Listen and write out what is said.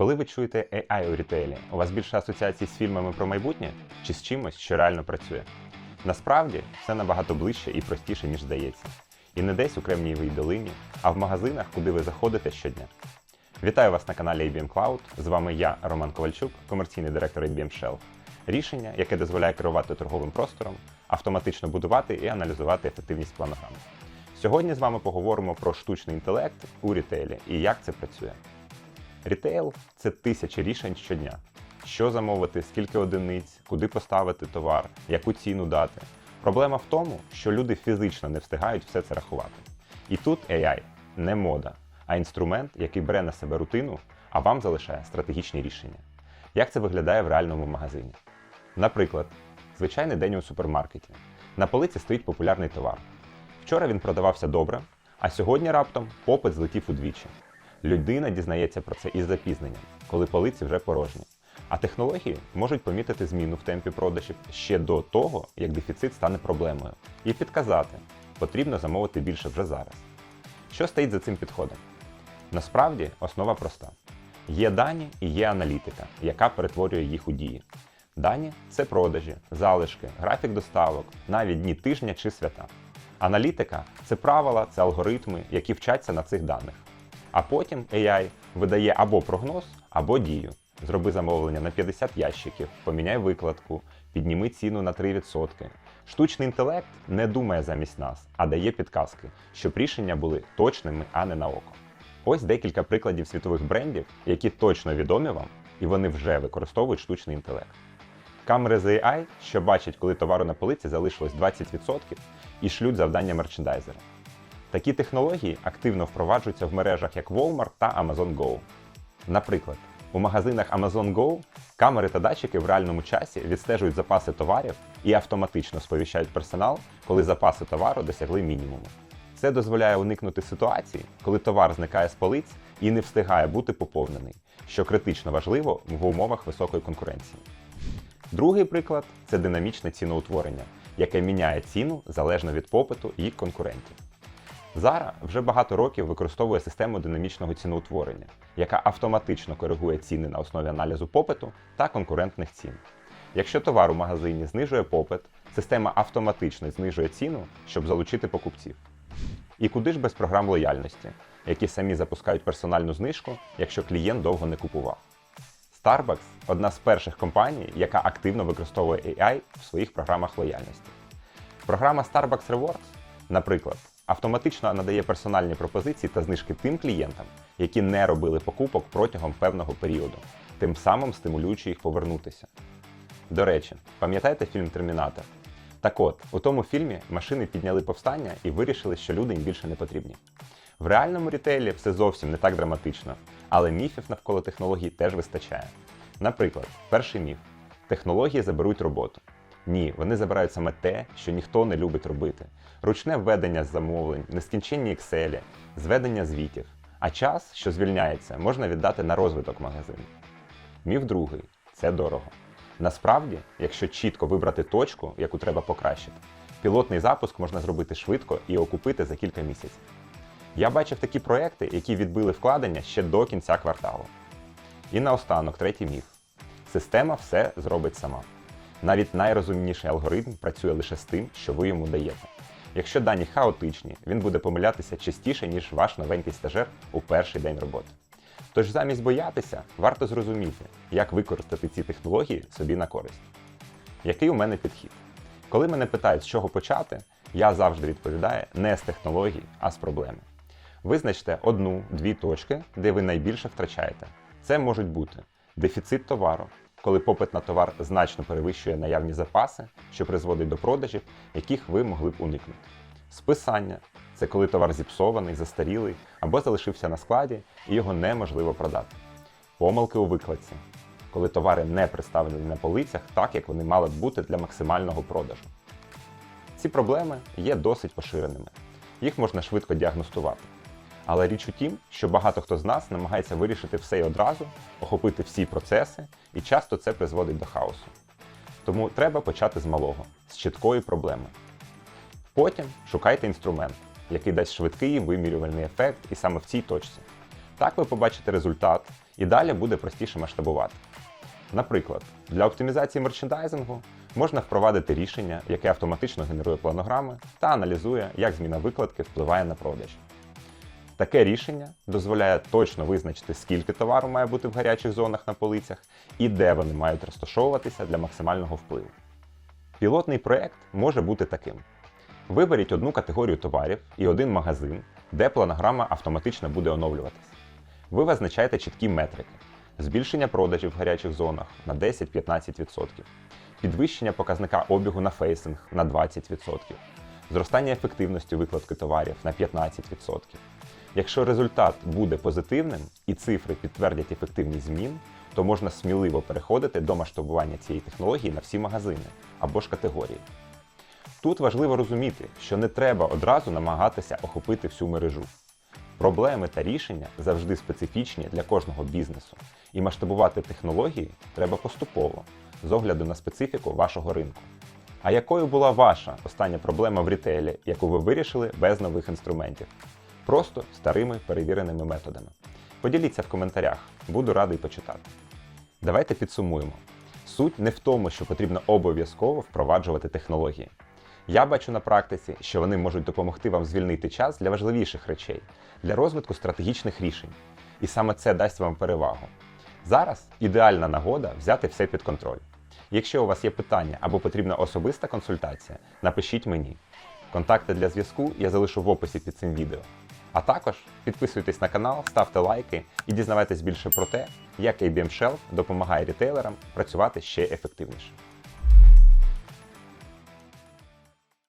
Коли ви чуєте AI у рітейлі, у вас більше асоціацій з фільмами про майбутнє чи з чимось, що реально працює? Насправді все набагато ближче і простіше, ніж здається. І не десь у Кремнієвій долині, а в магазинах, куди ви заходите щодня. Вітаю вас на каналі IBM Cloud. З вами я, Роман Ковальчук, комерційний директор IBM Shell. Рішення, яке дозволяє керувати торговим простором, автоматично будувати і аналізувати ефективність планограм. Сьогодні з вами поговоримо про штучний інтелект у рітейлі і як це працює. Рітейл це тисячі рішень щодня. Що замовити, скільки одиниць, куди поставити товар, яку ціну дати. Проблема в тому, що люди фізично не встигають все це рахувати. І тут AI не мода, а інструмент, який бере на себе рутину, а вам залишає стратегічні рішення. Як це виглядає в реальному магазині? Наприклад, звичайний день у супермаркеті. На полиці стоїть популярний товар. Вчора він продавався добре, а сьогодні раптом попит злетів удвічі. Людина дізнається про це із запізненням, коли полиці вже порожні. А технології можуть помітити зміну в темпі продажів ще до того, як дефіцит стане проблемою, і підказати, потрібно замовити більше вже зараз. Що стоїть за цим підходом? Насправді основа проста: є дані і є аналітика, яка перетворює їх у дії. Дані це продажі, залишки, графік доставок, навіть дні тижня чи свята. Аналітика це правила, це алгоритми, які вчаться на цих даних. А потім AI видає або прогноз, або дію. Зроби замовлення на 50 ящиків, поміняй викладку, підніми ціну на 3%. Штучний інтелект не думає замість нас, а дає підказки, щоб рішення були точними, а не на око. Ось декілька прикладів світових брендів, які точно відомі вам, і вони вже використовують штучний інтелект. Камери з AI, що бачать, коли товару на полиці залишилось 20% і шлють завдання мерчендайзера. Такі технології активно впроваджуються в мережах як Walmart та Amazon Go. Наприклад, у магазинах Amazon Go камери та датчики в реальному часі відстежують запаси товарів і автоматично сповіщають персонал, коли запаси товару досягли мінімуму. Це дозволяє уникнути ситуації, коли товар зникає з полиць і не встигає бути поповнений, що критично важливо в умовах високої конкуренції. Другий приклад це динамічне ціноутворення, яке міняє ціну залежно від попиту і конкурентів. Zara вже багато років використовує систему динамічного ціноутворення, яка автоматично коригує ціни на основі аналізу попиту та конкурентних цін. Якщо товар у магазині знижує попит, система автоматично знижує ціну, щоб залучити покупців. І куди ж без програм лояльності, які самі запускають персональну знижку, якщо клієнт довго не купував. Starbucks одна з перших компаній, яка активно використовує AI в своїх програмах лояльності. Програма Starbucks Rewards, наприклад, автоматично надає персональні пропозиції та знижки тим клієнтам, які не робили покупок протягом певного періоду, тим самим стимулюючи їх повернутися. До речі, пам'ятаєте фільм Термінатор? Так от, у тому фільмі машини підняли повстання і вирішили, що люди їм більше не потрібні. В реальному рітейлі все зовсім не так драматично, але міфів навколо технологій теж вистачає. Наприклад, перший міф: технології заберуть роботу. Ні, вони забирають саме те, що ніхто не любить робити: ручне введення замовлень, нескінченні Excel, зведення звітів. А час, що звільняється, можна віддати на розвиток магазину. Міф другий це дорого. Насправді, якщо чітко вибрати точку, яку треба покращити, пілотний запуск можна зробити швидко і окупити за кілька місяців. Я бачив такі проекти, які відбили вкладення ще до кінця кварталу. І наостанок, третій міф: система все зробить сама. Навіть найрозумніший алгоритм працює лише з тим, що ви йому даєте. Якщо дані хаотичні, він буде помилятися частіше, ніж ваш новенький стажер у перший день роботи. Тож замість боятися, варто зрозуміти, як використати ці технології собі на користь. Який у мене підхід? Коли мене питають, з чого почати, я завжди відповідаю не з технологій, а з проблеми. Визначте одну-дві точки, де ви найбільше втрачаєте. Це можуть бути дефіцит товару, коли попит на товар значно перевищує наявні запаси, що призводить до продажів, яких ви могли б уникнути. Списання це коли товар зіпсований, застарілий або залишився на складі і його неможливо продати. Помилки у викладці, коли товари не представлені на полицях так, як вони мали б бути для максимального продажу. Ці проблеми є досить поширеними. Їх можна швидко діагностувати. Але річ у тім, що багато хто з нас намагається вирішити все і одразу, охопити всі процеси, і часто це призводить до хаосу. Тому треба почати з малого, з чіткої проблеми. Потім шукайте інструмент, який дасть швидкий вимірювальний ефект і саме в цій точці. Так ви побачите результат і далі буде простіше масштабувати. Наприклад, для оптимізації мерчендайзингу можна впровадити рішення, яке автоматично генерує планограми та аналізує, як зміна викладки впливає на продаж. Таке рішення дозволяє точно визначити, скільки товару має бути в гарячих зонах на полицях і де вони мають розташовуватися для максимального впливу. Пілотний проект може бути таким: виберіть одну категорію товарів і один магазин, де планограма автоматично буде оновлюватися. Ви визначаєте чіткі метрики: збільшення продажів в гарячих зонах на 10-15%, підвищення показника обігу на фейсинг на 20%, зростання ефективності викладки товарів на 15%. Якщо результат буде позитивним і цифри підтвердять ефективність змін, то можна сміливо переходити до масштабування цієї технології на всі магазини або ж категорії. Тут важливо розуміти, що не треба одразу намагатися охопити всю мережу. Проблеми та рішення завжди специфічні для кожного бізнесу, і масштабувати технології треба поступово, з огляду на специфіку вашого ринку. А якою була ваша остання проблема в рітейлі, яку ви вирішили без нових інструментів? Просто старими перевіреними методами. Поділіться в коментарях, буду радий почитати. Давайте підсумуємо. Суть не в тому, що потрібно обов'язково впроваджувати технології. Я бачу на практиці, що вони можуть допомогти вам звільнити час для важливіших речей, для розвитку стратегічних рішень. І саме це дасть вам перевагу. Зараз ідеальна нагода взяти все під контроль. Якщо у вас є питання або потрібна особиста консультація, напишіть мені. Контакти для зв'язку я залишу в описі під цим відео. А також підписуйтесь на канал, ставте лайки і дізнавайтесь більше про те, як ABM Shelf допомагає рітейлерам працювати ще ефективніше.